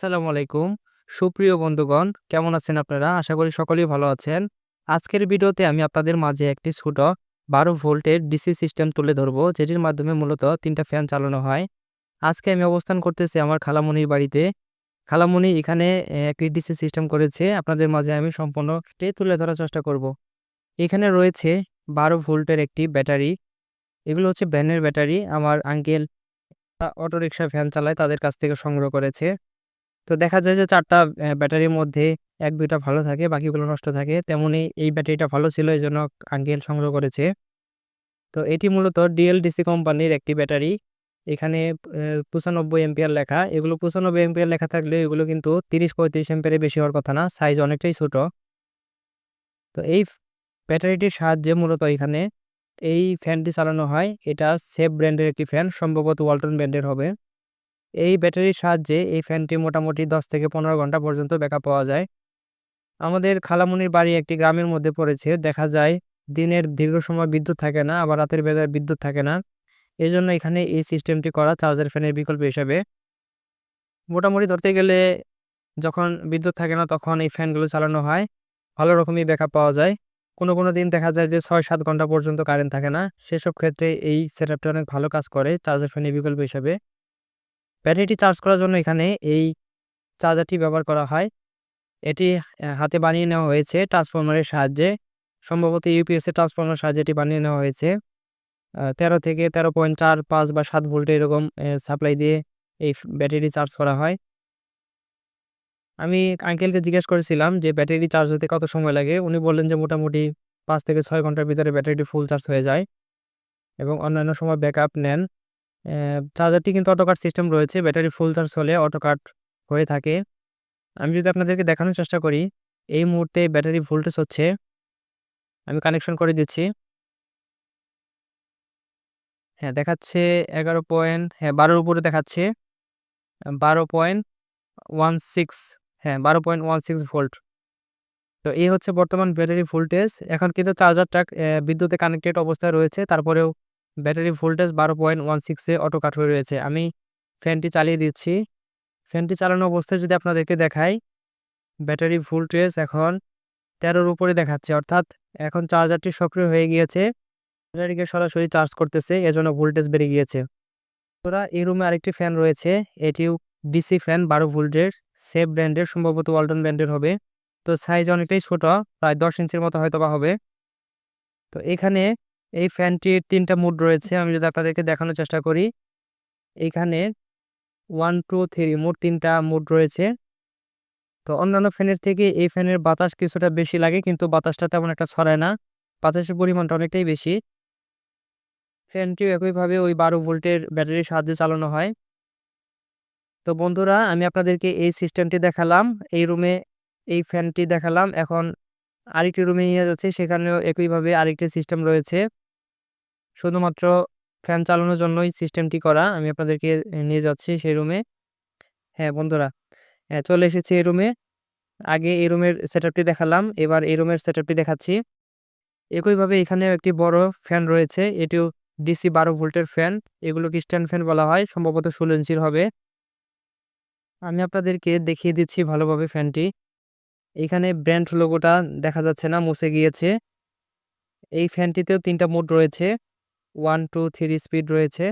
আসসালামু আলাইকুম। সুপ্রিয় বন্ধুগণ, কেমন আছেন আপনারা? আশা করি সকলেই ভালো আছেন। আজকের ভিডিওতে আমি আপনাদের মাঝে একটি ছোট বারো ভোল্টের ডিসি সিস্টেম তুলে ধরবো, যেটির মাধ্যমে মূলত তিনটা ফ্যান চালানো হয়। আজকে আমি অবস্থান করতেছি আমার খালামনির বাড়িতে। খালামনি এখানে একটি ডিসি সিস্টেম করেছে। আপনাদের মাঝে আমি সম্পূর্ণ সম্পূর্ণটি তুলে ধরার চেষ্টা করব। এখানে রয়েছে বারো ভোল্টের একটি ব্যাটারি। এগুলো হচ্ছে ভ্যানের ব্যাটারি। আমার আঙ্কেল অটোরিকশা ভ্যান চালায়, তাদের কাছ থেকে সংগ্রহ করেছে। তো দেখা যায় যে চারটা ব্যাটারির মধ্যে এক, দুইটা ভালো থাকে, বাকিগুলো নষ্ট থাকে। তেমনি এই ব্যাটারিটা ভালো ছিল এই জন্য আঙ্কেল সংগ্রহ করেছে। তো এটি মূলত ডিএলডিসি কোম্পানির একটি ব্যাটারি। এখানে পঁচানব্বই এম্পিয়ার লেখা। এগুলো পঁচানব্বই এম্পিয়ার লেখা থাকলে এগুলো কিন্তু তিরিশ পঁয়ত্রিশ এম্পিয়ারে বেশি হওয়ার কথা না, সাইজ অনেকটাই ছোট। তো এই ব্যাটারিটির সাহায্যে মূলত এখানে এই ফ্যানটি চালানো হয়। এটা সেফ ব্র্যান্ডের একটি ফ্যান, সম্ভবত ওয়ালটন ব্র্যান্ডের হবে। এই ব্যাটারির সাহায্যে এই ফ্যানটি মোটামুটি দশ থেকে পনেরো ঘণ্টা পর্যন্ত ব্যাকআপ পাওয়া যায়। আমাদের খালামুনির বাড়ি একটি গ্রামের মধ্যে পড়েছে। দেখা যায়, দিনের দীর্ঘ সময় বিদ্যুৎ থাকে না, আবার রাতের বেলায় বিদ্যুৎ থাকে না। এই জন্য এখানে এই সিস্টেমটি করা চার্জার ফ্যানের বিকল্প হিসাবে। মোটামুটি ধরতে গেলে, যখন বিদ্যুৎ থাকে না, তখন এই ফ্যানগুলো চালানো হয়। ভালো রকমই ব্যাকআপ পাওয়া যায়। কোনো কোনো দিন দেখা যায় যে, ছয় সাত ঘণ্টা পর্যন্ত কারেন্ট থাকে না। সেসব ক্ষেত্রে এই সেটআপটা অনেক ভালো কাজ করে চার্জার ফ্যানের বিকল্প হিসাবে। ব্যাটারিটি চার্জ করার জন্য এখানে এই চার্জারটি ব্যবহার করা হয়। এটি হাতে বানিয়ে নেওয়া হয়েছে ট্রান্সফর্মারের সাহায্যে। সম্ভবত ইউপিএস এর ট্রান্সফরমার সাহায্যে এটি বানিয়ে নেওয়া হয়েছে। তেরো থেকে তেরো পয়েন্ট চার পাঁচ বা সাত ভোল্টে এরকম সাপ্লাই দিয়ে এই ব্যাটারি চার্জ করা হয়। আমি আঙ্কেলকে জিজ্ঞেস করেছিলাম যে ব্যাটারি চার্জ হতে কত সময় লাগে? উনি বললেন যে, মোটামুটি পাঁচ থেকে ছয় ঘণ্টার ভিতরে ব্যাটারিটি ফুল চার্জ হয়ে যায় এবং অন্যান্য সময় ব্যাকআপ নেন। চার্জারটি কিন্তু অটোকাট সিস্টেম রয়েছে, ব্যাটারি ফুল চার্জ হলে অটোকাট হয়ে থাকে। আমি যদি আপনাদেরকে দেখানোর চেষ্টা করি, এই মুহূর্তে ব্যাটারি ভোল্টেজ হচ্ছে, আমি কানেকশন করে দিচ্ছি। হ্যাঁ দেখাচ্ছে এগারো পয়েন্ট হ্যাঁ বারোর উপরে দেখাচ্ছে, বারো পয়েন্ট ওয়ান সিক্স হ্যাঁ বারো পয়েন্ট ওয়ান সিক্স ভোল্ট। তো এই হচ্ছে বর্তমান ব্যাটারি ভোল্টেজ। এখন কিন্তু চার্জারটা বিদ্যুতে কানেক্টেড অবস্থায় রয়েছে, তারপরেও ব্যাটারি ভোল্টেজ বারো পয়েন্ট ওয়ান সিক্সে অটো কাট হয়ে রয়েছে। আমি ফ্যানটি চালিয়ে দিচ্ছি। ফ্যানটি চালানো অবস্থায় যদি আপনাদেরকে দেখাই, ব্যাটারি ভোল্টেজ এখন তেরোর উপরে দেখাচ্ছে। অর্থাৎ এখন চার্জারটি সক্রিয় হয়ে গিয়েছে। ব্যাটারিকে সরাসরি চার্জ করতেছে, এজন্য ভোল্টেজ বেড়ে গিয়েছে। তোরা এই রুমে আরেকটি ফ্যান রয়েছে। এটিও ডিসি ফ্যান, বারো ভোল্টের, সেফ ব্র্যান্ডের, সম্ভবত ওয়ালটন ব্র্যান্ডের হবে। তো সাইজ অনেকটাই ছোট, প্রায় দশ ইঞ্চির মতো হয়তো বা হবে। তো এখানে এই ফ্যানটির তিনটা মুড রয়েছে, আমি যদি আপনাদেরকে দেখানোর চেষ্টা করি। এইখানে ওয়ান টু থ্রি মোট তিনটা মুড রয়েছে। তো অন্যান্য ফ্যানের থেকে এই ফ্যানের বাতাস কিছুটা বেশি লাগে, কিন্তু বাতাসটা তেমন একটা ছড়ায় না। বাতাসের পরিমাণটা অনেকটাই বেশি। ফ্যানটিও একইভাবে ওই বারো ভোল্টের ব্যাটারির সাহায্যে চালানো হয়। তো বন্ধুরা, আমি আপনাদেরকে এই সিস্টেমটি দেখালাম, এই রুমে এই ফ্যানটি দেখালাম। এখন আরেকটি রুমে নিয়ে যাচ্ছে, সেখানেও একইভাবে আরেকটি সিস্টেম রয়েছে। শুধুমাত্র ফ্যান চালানোর জন্যই সিস্টেমটি করা। আমি আপনাদেরকে নিয়ে যাচ্ছি সেই রুমে। হ্যাঁ বন্ধুরা হ্যাঁ চলে এসেছি এই রুমে। আগে এই রুমের সেটআপটি দেখালাম, এবার এই রুমের সেটআপটি দেখাচ্ছি। একইভাবে এখানে একটি বড় ফ্যান রয়েছে, এটিও ডিসি বারো ভোল্টের ফ্যান। এগুলোকে স্ট্যান্ড ফ্যান বলা হয়, সম্ভবত ষোলো ইঞ্চির হবে। আমি আপনাদেরকে দেখিয়ে দিচ্ছি ভালোভাবে ফ্যানটি। এখানে ব্র্যান্ড লোগোটা দেখা যাচ্ছে না, মুছে গিয়েছে। এই ফ্যানটিতেও তিনটা মোড রয়েছে। ওয়ান, টু, থ্রি স্পিড রয়েছে।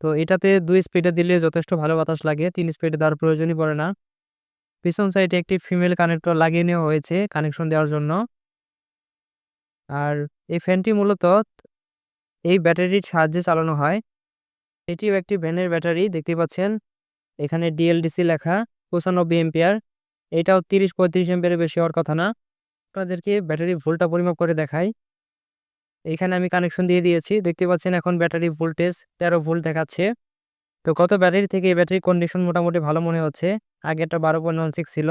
তো এটাতে দুই স্পিডে দিলে যথেষ্ট ভালো বাতাস লাগে, তিন স্পিডে দেওয়ার প্রয়োজনই পড়ে না। পিছন সাইডে একটি ফিমেল কানেক্টর লাগিয়ে নেওয়া হয়েছে কানেকশন দেওয়ার জন্য। আর এই ফ্যানটি মূলত এই ব্যাটারির সাহায্যে চালানো হয়। এটিও একটি ভ্যানের ব্যাটারি, দেখতে পাচ্ছেন? এখানে ডিএলডিসি লেখা, পঁচানব্বই এম্পিয়ার। এটাও তিরিশ পঁয়ত্রিশ এম্পিয়ারের বেশি হওয়ার কথা না। আপনাদেরকে ব্যাটারি ভোল্টটা পরিমাপ করে দেখাই। এখানে আমি কানেকশন দিয়ে দিয়েছি। দেখতে পাচ্ছেন এখন ব্যাটারি ভোল্টেজ তেরো ভোল্ট দেখাচ্ছে। তো কত ব্যাটারি থেকে এই ব্যাটারির কন্ডিশন মোটামুটি ভালো মনে হচ্ছে? আগে একটা বারো পয়েন্ট সিক্স ছিল।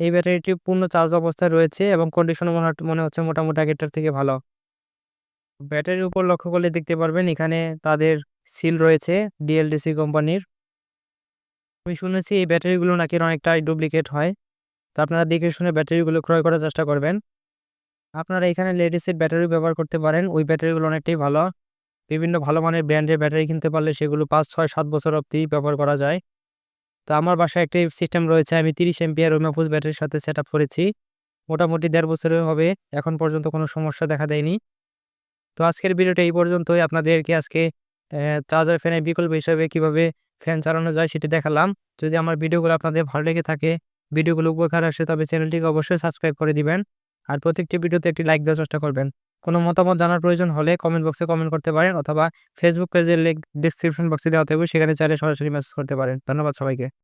এই ব্যাটারিটি পূর্ণ চার্জ অবস্থায় রয়েছে এবং কন্ডিশন মনে হচ্ছে মোটামুটি আগেরটার থেকে ভালো। ব্যাটারির উপর লক্ষ্য করলে দেখতে পারবেন, এখানে তাদের সিল রয়েছে ডিএলডিসি কোম্পানির। আমি শুনেছি এই ব্যাটারিগুলো নাকি অনেকটাই ডুপ্লিকেট হয়। তো আপনারা দেখে শুনে ব্যাটারিগুলো ক্রয় করার চেষ্টা করবেন। আপনারা এখানে লেডিসের ব্যাটারি ব্যবহার করতে পারেন। ওই ব্যাটারিগুলো অনেকটাই ভালো। বিভিন্ন ভালো মানের ব্র্যান্ডের ব্যাটারি কিনতে পারলে সেগুলো পাঁচ, ছয়, সাত বছর অবধি ব্যবহার করা যায়। তো আমার বাসায় একটি সিস্টেম রয়েছে, আমি তিরিশ এমপিআর ওমেফোস ব্যাটারির সাথে সেট করেছি। মোটামুটি দেড় বছরের হবে, এখন পর্যন্ত কোনো সমস্যা দেখা দেয়নি। তো আজকের ভিডিওটা এই পর্যন্তই। আপনাদেরকে আজকে চার্জার ফ্যানের বিকল্প হিসাবে কীভাবে ফ্যান চালানো যায় সেটি দেখালাম। যদি আমার ভিডিওগুলো আপনাদের ভালো লেগে থাকে, ভিডিওগুলো উপকার আসে তবে চ্যানেলটিকে অবশ্যই সাবস্ক্রাইব করে দিবেন। আর প্রত্যেকটি ভিডিওতে একটি লাইক দেওয়ার চেষ্টা করবেন। কোনো মতামত জানার প্রয়োজন হলে কমেন্ট বক্সে কমেন্ট করতে পারেন অথবা ফেসবুক পেজের লিঙ্ক ডিসক্রিপশন বক্সে দেওয়া থাকবে, সেখানে চাইলে সরাসরি মেসেজ করতে পারেন। ধন্যবাদ সবাইকে।